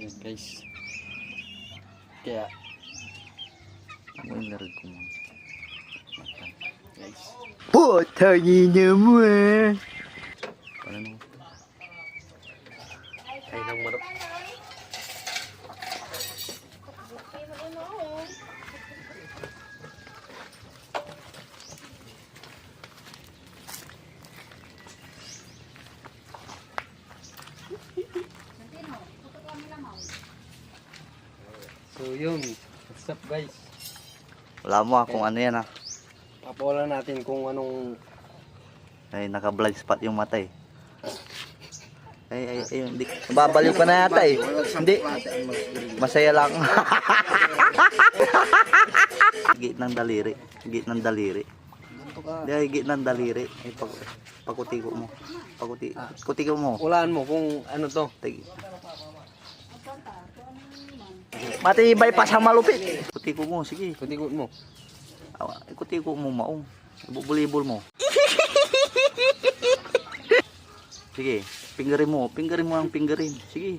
Yan guys. Kaya, Ako yung larag ko mo. guys. Putangin mo eh. Ano no? Ay, nang marap. So yun, what's up guys? Wala mo ah kung ano yan ah. Papawalan natin kung anong Ay, naka-blind spot yung mata eh. Ay, ay, ay, hindi. Babaliw ka na yata eh. Hindi. Masaya lang. git ng daliri. Git ng daliri. Hindi, ay, git ng daliri. Ay, pag, pagkutiko mo. Pagkuti, kutiko mo. Ulaan mo kung ano to. Tagi. Matibay pa sa malupit. Kutiko mo, sige. Kutikot mo. Awa, Kutiko mo maong. Bubulibol mo. Sige, pingerin mo. Pingerin mo ang pingerin. Sige.